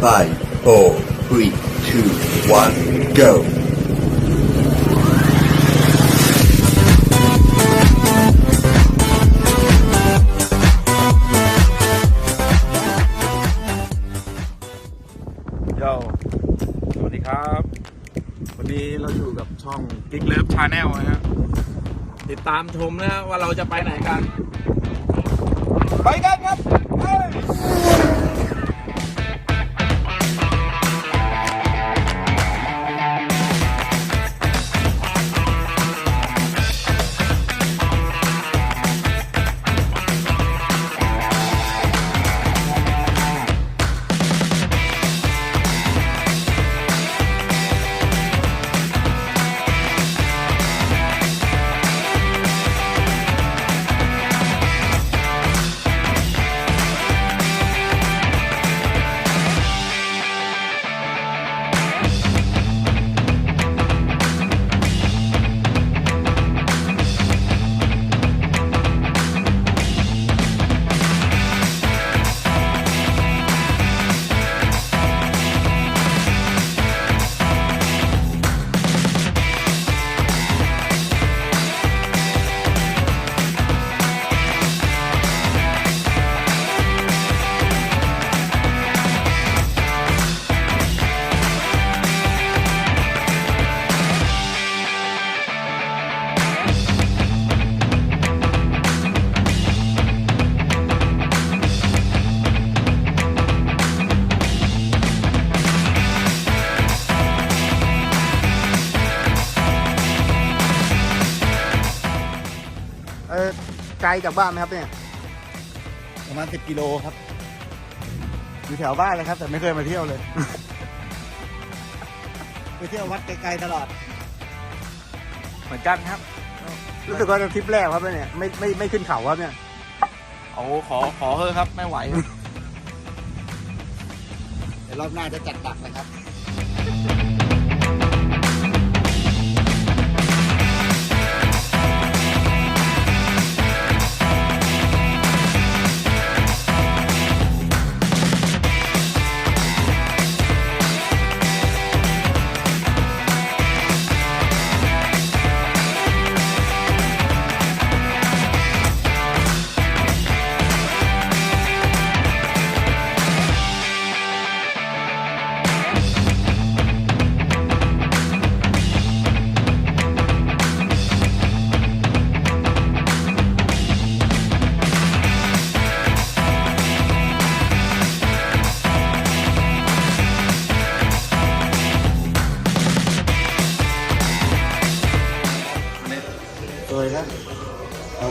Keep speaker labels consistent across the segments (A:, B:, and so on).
A: Five, four, three, two, one, go.
B: โยสวัสดีครับ วันนี้เราอยู่กับช่องกิ๊กเลิฟชาแนลนะฮะติดตามชมนะฮะว่าเราจะไปไหนกัน ไปกันครับ เออไกลจากบ้านไหมครับเนี่ย
C: ประมาณสิบกิโลครับ
B: อยู่แถวบ้านเลยครับ แต่ไม่เคยมาเที่ยวเลย
C: ไปเที่ยววัดไกลๆตลอด
B: เหมือนกันครับ
C: รู้สึกว่าจะทริปแรกครับเนี่ยไม่ไม่ไม่ขึ้นเขาครับเนี่ย
B: เอาขอขอเถอะครับ ไม่ไหว
C: เดี๋ยวรอบหน้าจะจัดตักนะครับ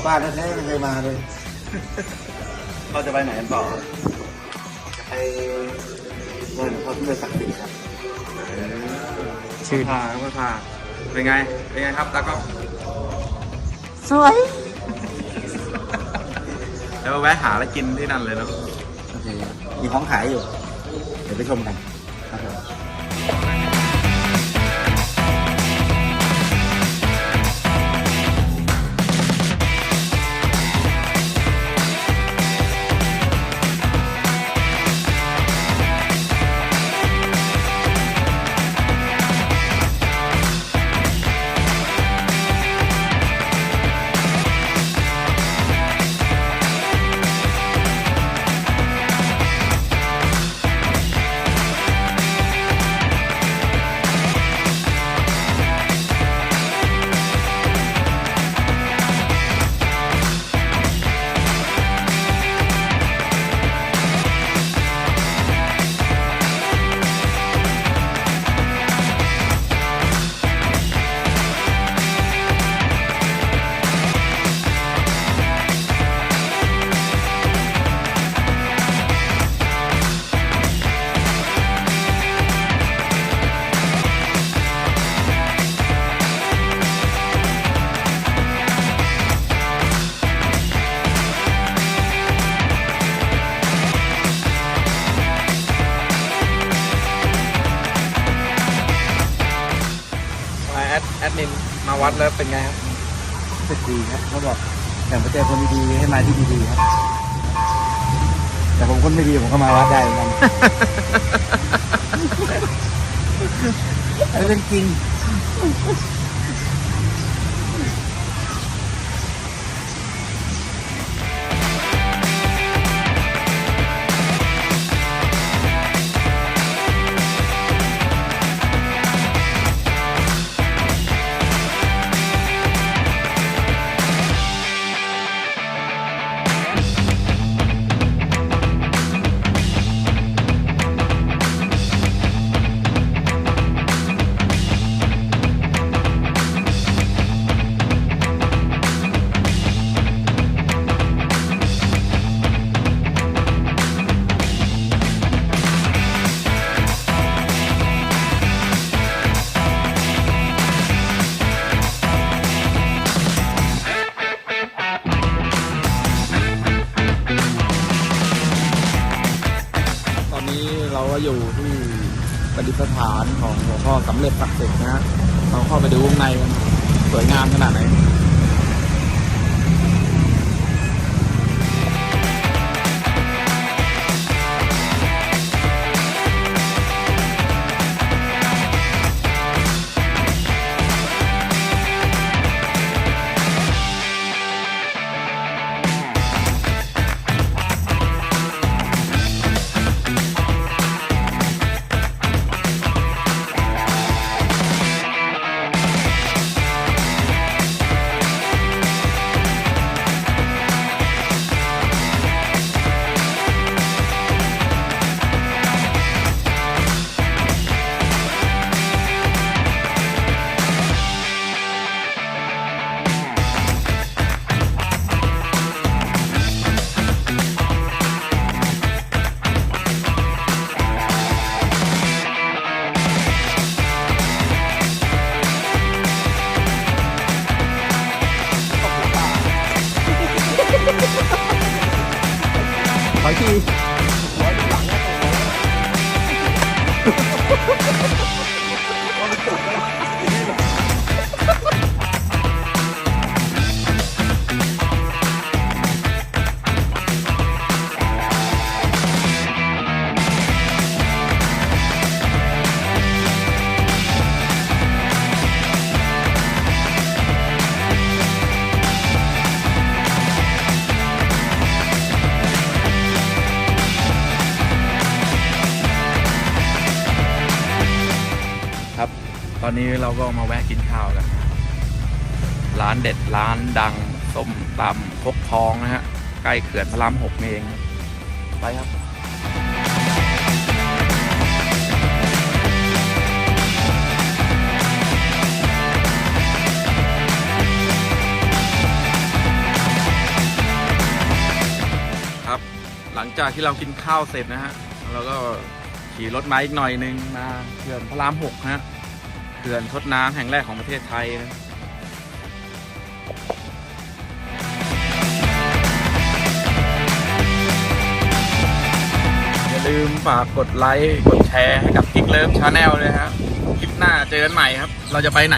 C: บ้านแท้ๆไม่เคยมาเลย
B: เราจะไปไหนกันต่อ
C: จะไปไหว้หลวงพ่อที่เมืองศักดิ์สิทธิ์ครับ
B: ชื่อพาครับพาเป็นไง เป็นไงครับตากล้อง
C: สวย
B: แล้วแวะหาอะไรกินที่นั่นเลยเนาะ
C: โอเคมีของขายอยู่ เดี๋ยวไปชมกัน
B: วัดแล้วเป็นไงครับ
C: รู้สึกดีครับเขาบอกแต่งไปเจอคนดีๆให้มาที่ดีๆครับ แต่ผมคนไม่ดีผมก็มาวัดได้เหมือนกันอันนี้เรื่องจริง
B: ฐานของหลวงพ่อสำเร็จศักดิ์สิทธิ์นะฮะเราเข้าไปดูข้างในกันสวยงามขนาดไหน ข อนนี้เราก็มาแวะกินข้าวกันร้านเด็ดร้านดังส้มตำพกทองนะฮะ ใกล้เขื่อนพระรามหกเอง ไปครับครับ หลังจากที่เรากินข้าวเสร็จนะฮะ เราก็ขี่รถมาอีกหน่อยนึงมาเขื่อนพระรามหกฮะ ขื่อนทดน้ำแห่งแรกของประเทศไทยนะอย่าลืมฝากกดไลค์ กดแชร์ให้กับกิ๊กเลิฟชาแนลเลยครับคลิปหน้าเจอกันใหม่ครับ เราจะไปไหน